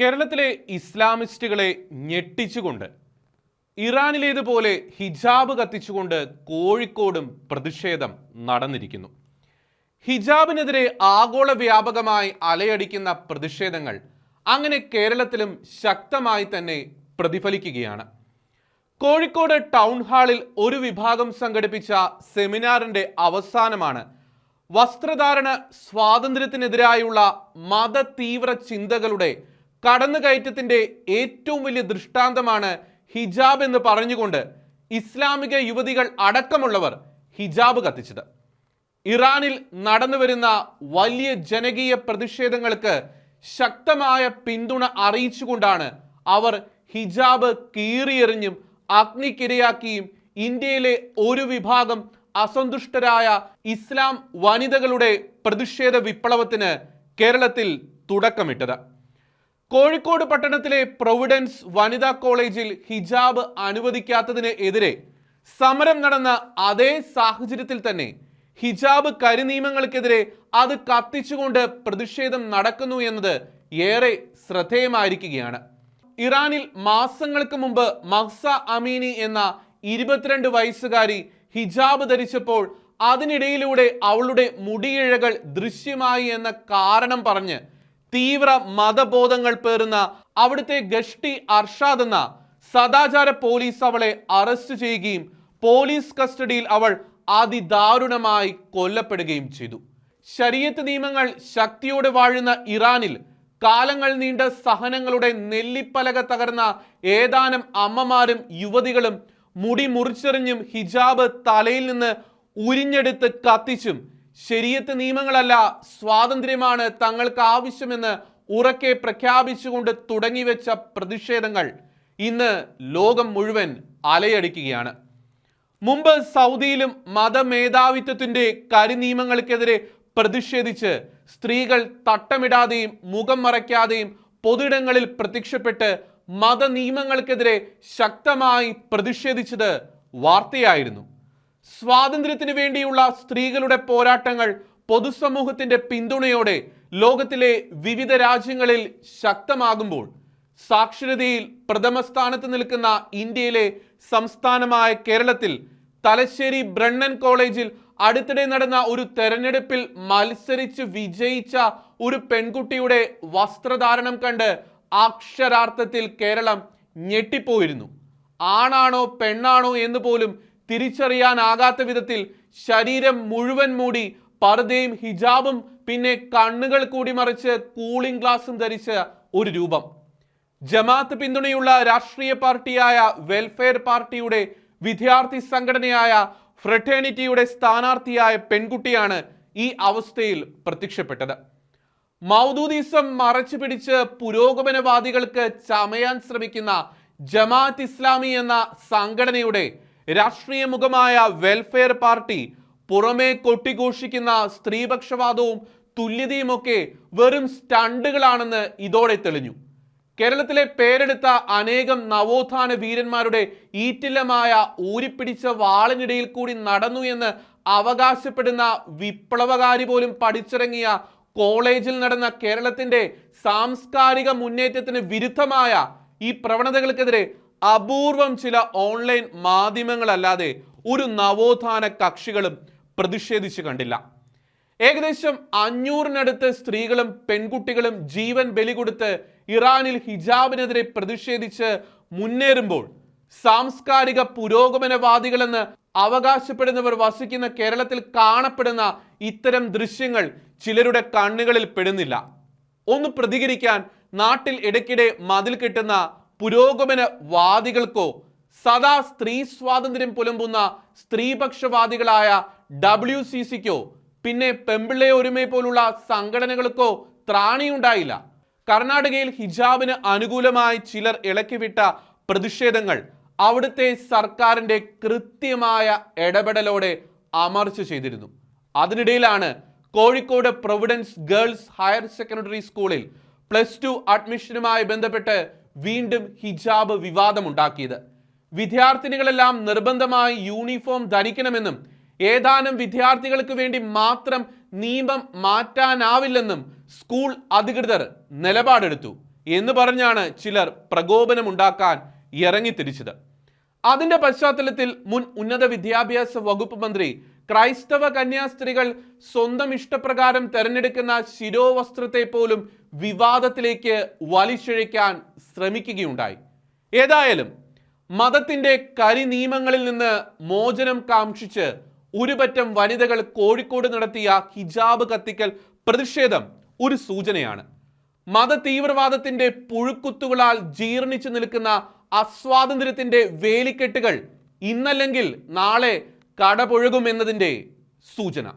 കേരളത്തിലെ ഇസ്ലാമിസ്റ്റുകളെ ഞെട്ടിച്ചുകൊണ്ട് ഇറാനിലേതുപോലെ ഹിജാബ് കത്തിച്ചുകൊണ്ട് കോഴിക്കോടും പ്രതിഷേധം നടന്നിരിക്കുന്നു. ഹിജാബിനെതിരെ ആഗോള വ്യാപകമായി അലയടിക്കുന്ന പ്രതിഷേധങ്ങൾ അങ്ങനെ കേരളത്തിലും ശക്തമായി തന്നെ പ്രതിഫലിക്കുകയാണ്. കോഴിക്കോട് ടൗൺ ഹാളിൽ ഒരു വിഭാഗം സംഘടിപ്പിച്ച സെമിനാറിന്റെ അവസാനമാണ് വസ്ത്രധാരണ സ്വാതന്ത്ര്യത്തിനെതിരായുള്ള മത തീവ്ര ചിന്തകളുടെ കടന്നുകയറ്റത്തിന്റെ ഏറ്റവും വലിയ ദൃഷ്ടാന്തമാണ് ഹിജാബ് എന്ന് പറഞ്ഞുകൊണ്ട് ഇസ്ലാമിക യുവതികൾ അടക്കമുള്ളവർ ഹിജാബ് കത്തിച്ചത്. ഇറാനിൽ നടന്നുവരുന്ന വലിയ ജനകീയ പ്രതിഷേധങ്ങൾക്ക് ശക്തമായ പിന്തുണ അറിയിച്ചുകൊണ്ടാണ് അവർ ഹിജാബ് കീറിയെറിഞ്ഞും അഗ്നിക്കിരയാക്കിയും ഇന്ത്യയിലെ ഒരു വിഭാഗം അസന്തുഷ്ടരായ ഇസ്ലാം വനിതകളുടെ പ്രതിഷേധ വിപ്ലവത്തിന് കേരളത്തിൽ തുടക്കമിട്ടത്. കോഴിക്കോട് പട്ടണത്തിലെ പ്രൊവിഡൻസ് വനിതാ കോളേജിൽ ഹിജാബ് അനുവദിക്കാത്തതിനെതിരെ സമരം നടന്ന അതേ സാഹചര്യത്തിൽ തന്നെ ഹിജാബ് കരിനിയമങ്ങൾക്കെതിരെ അത് കത്തിച്ചുകൊണ്ട് പ്രതിഷേധം നടക്കുന്നു എന്നത് ഏറെ ശ്രദ്ധേയമായിരിക്കുകയാണ്. ഇറാനിൽ മാസങ്ങൾക്ക് മുമ്പ് മഹ്സ അമീനി എന്ന ഇരുപത്തിരണ്ട് വയസ്സുകാരി ഹിജാബ് ധരിച്ചപ്പോൾ അതിനിടയിലൂടെ അവളുടെ മുടിയിഴകൾ ദൃശ്യമായി എന്ന കാരണം പറഞ്ഞ് തീവ്ര മതബോധങ്ങൾ പേറുന്ന അവിടുത്തെ ഗഷ്ടി അർഷാദ് എന്ന സദാചാര പോലീസ് അവളെ അറസ്റ്റ് ചെയ്യുകയും പോലീസ് കസ്റ്റഡിയിൽ അവൾ അതിദാരുണമായി കൊല്ലപ്പെടുകയും ചെയ്തു. ശരീരത്ത് നിയമങ്ങൾ ശക്തിയോടെ വാഴുന്ന ഇറാനിൽ കാലങ്ങൾ നീണ്ട സഹനങ്ങളുടെ നെല്ലിപ്പലക തകർന്ന ഏതാനും അമ്മമാരും യുവതികളും മുടി മുറിച്ചെറിഞ്ഞും ഹിജാബ് തലയിൽ നിന്ന് ഉരിഞ്ഞെടുത്ത് കത്തിച്ചും ശരീരത്ത് നിയമങ്ങളല്ല സ്വാതന്ത്ര്യമാണ് തങ്ങൾക്ക് ആവശ്യമെന്ന് ഉറക്കെ പ്രഖ്യാപിച്ചുകൊണ്ട് തുടങ്ങിവെച്ച പ്രതിഷേധങ്ങൾ ഇന്ന് ലോകം മുഴുവൻ അലയടിക്കുകയാണ്. മുമ്പ് സൗദിയിലും മതമേധാവിത്വത്തിന്റെ കരിനിയമങ്ങൾക്കെതിരെ പ്രതിഷേധിച്ച് സ്ത്രീകൾ തട്ടമിടാതെയും മുഖം മറയ്ക്കാതെയും പൊതുയിടങ്ങളിൽ പ്രത്യക്ഷപ്പെട്ട് മതനിയമങ്ങൾക്കെതിരെ ശക്തമായി പ്രതിഷേധിച്ചത് വാർത്തയായിരുന്നു. സ്വാതന്ത്ര്യത്തിന് വേണ്ടിയുള്ള സ്ത്രീകളുടെ പോരാട്ടങ്ങൾ പൊതുസമൂഹത്തിന്റെ പിന്തുണയോടെ ലോകത്തിലെ വിവിധ രാജ്യങ്ങളിൽ ശക്തമാകുമ്പോൾ സാക്ഷരതയിൽ പ്രഥമ സ്ഥാനത്ത് നിൽക്കുന്ന ഇന്ത്യയിലെ സംസ്ഥാനമായ കേരളത്തിൽ തലശ്ശേരി ബ്രണ്ണൻ കോളേജിൽ അടുത്തിടെ നടന്ന ഒരു തെരഞ്ഞെടുപ്പിൽ മത്സരിച്ച് വിജയിച്ച ഒരു പെൺകുട്ടിയുടെ വസ്ത്രധാരണം കണ്ട് അക്ഷരാർത്ഥത്തിൽ കേരളം ഞെട്ടിപ്പോയിരുന്നു. ആണാണോ പെണ്ണാണോ എന്ന് പോലും തിരിച്ചറിയാനാകാത്ത വിധത്തിൽ ശരീരം മുഴുവൻ മൂടി പർദയും ഹിജാബും പിന്നെ കണ്ണുകൾ കൂടി മറിച്ച് കൂളിംഗ് ഗ്ലാസും ധരിച്ച ഒരു രൂപം. ജമാഅത്ത് പിന്തുണയുള്ള രാഷ്ട്രീയ പാർട്ടിയായ വെൽഫെയർ പാർട്ടിയുടെ വിദ്യാർത്ഥി സംഘടനയായ ഫ്രട്ടേണിറ്റിയുടെ സ്ഥാനാർത്ഥിയായ പെൺകുട്ടിയാണ് ഈ അവസ്ഥയിൽ പ്രത്യക്ഷപ്പെട്ടത്. മൗദൂദീസം മറച്ചു പിടിച്ച് പുരോഗമനവാദികൾക്ക് ചമയാൻ ശ്രമിക്കുന്ന ജമാഅത്ത് ഇസ്ലാമി എന്ന സംഘടനയുടെ രാഷ്ട്രീയ മുഖമായ വെൽഫെയർ പാർട്ടി പുറമേ കൊട്ടിഘോഷിക്കുന്ന സ്ത്രീപക്ഷവാദവും തുല്യതയുമൊക്കെ വെറും സ്റ്റണ്ടുകളാണെന്ന് ഇതോടെ തെളിഞ്ഞു. കേരളത്തിലെ പേരെടുത്ത അനേകം നവോത്ഥാന വീരന്മാരുടെ ഈറ്റില്ലമായ ഊരിപ്പിടിച്ച വാളിനിടയിൽ കൂടി നടന്നു എന്ന് അവകാശപ്പെടുന്ന വിപ്ലവകാരി പോലും പഠിച്ചിറങ്ങിയ കോളേജിൽ നടന്ന കേരളത്തിന്റെ സാംസ്കാരിക മുന്നേറ്റത്തിന് വിരുദ്ധമായ ഈ പ്രവണതകൾക്കെതിരെ അപൂർവം ചില ഓൺലൈൻ മാധ്യമങ്ങളല്ലാതെ ഒരു നവോത്ഥാന കക്ഷികളും പ്രതിഷേധിച്ച് കണ്ടില്ല. ഏകദേശം അഞ്ഞൂറിനടുത്ത് സ്ത്രീകളും പെൺകുട്ടികളും ജീവൻ ബലി കൊടുത്ത് ഇറാനിൽ ഹിജാബിനെതിരെ പ്രതിഷേധിച്ച് മുന്നേറുമ്പോൾ സാംസ്കാരിക പുരോഗമനവാദികളെന്ന് അവകാശപ്പെടുന്നവർ വസിക്കുന്ന കേരളത്തിൽ കാണപ്പെടുന്ന ഇത്തരം ദൃശ്യങ്ങൾ ചിലരുടെ കണ്ണുകളിൽ പെടുന്നില്ല. ഒന്ന് പ്രതികരിക്കാൻ നാട്ടിൽ ഇടയ്ക്കിടെ മതിൽ കെട്ടുന്ന പുരോഗമനവാദികൾക്കോ സദാ സ്ത്രീ സ്വാതന്ത്ര്യം പുലമ്പുന്ന സ്ത്രീപക്ഷവാദികളായ ഡബ്ല്യു സി സിക്കോ പിന്നെ പെമ്പിള്ളെ ഒരുമയെ പോലുള്ള സംഘടനകൾക്കോ ത്രാണിയുണ്ടായില്ല. കർണാടകയിൽ ഹിജാബിന് അനുകൂലമായി ചിലർ ഇളക്കിവിട്ട പ്രതിഷേധങ്ങൾ അവിടുത്തെ സർക്കാരിന്റെ കൃത്യമായ ഇടപെടലോടെ അമർച്ച ചെയ്തിരുന്നു. അതിനിടയിലാണ് Kozhikode Providence girls higher secondary സ്കൂളിൽ പ്ലസ് ടു അഡ്മിഷനുമായി ബന്ധപ്പെട്ട് വീണ്ടും ഹിജാബ് വിവാദമുണ്ടാക്കിയത്. വിദ്യാർത്ഥിനികളെല്ലാം നിർബന്ധമായി യൂണിഫോം ധരിക്കണമെന്നും ഏതാനും വിദ്യാർത്ഥികൾക്ക് വേണ്ടി മാത്രം നിയമം മാറ്റാനാവില്ലെന്നും സ്കൂൾ അധികൃതർ നിലപാടെടുത്തു എന്ന് പറഞ്ഞാണ് ചിലർ പ്രകോപനമുണ്ടാക്കാൻ ഇറങ്ങിത്തിരിച്ചത്. അതിന്റെ പശ്ചാത്തലത്തിൽ മുൻ ഉന്നത വിദ്യാഭ്യാസ വകുപ്പ് മന്ത്രി ക്രൈസ്തവ കന്യാസ്ത്രീകൾ സ്വന്തം ഇഷ്ടപ്രകാരം തെരഞ്ഞെടുക്കുന്ന ശിരോവസ്ത്രത്തെ പോലും വിവാദത്തിലേക്ക് വലിച്ചിഴയ്ക്കാൻ ശ്രമിക്കുകയുണ്ടായി. ഏതായാലും മതത്തിന്റെ കരി നിയമങ്ങളിൽ നിന്ന് മോചനം കാക്ഷിച്ച് ഒരുപറ്റം വനിതകൾ കോഴിക്കോട് നടത്തിയ ഹിജാബ് കത്തിക്കൽ പ്രതിഷേധം ഒരു സൂചനയാണ്. മത തീവ്രവാദത്തിന്റെ പുഴുക്കുത്തുകളാൽ ജീർണിച്ചു നിൽക്കുന്ന അസ്വാതന്ത്ര്യത്തിന്റെ വേലിക്കെട്ടുകൾ ഇന്നല്ലെങ്കിൽ നാളെ കടപുഴകുമെന്നതിന്റെ സൂചന.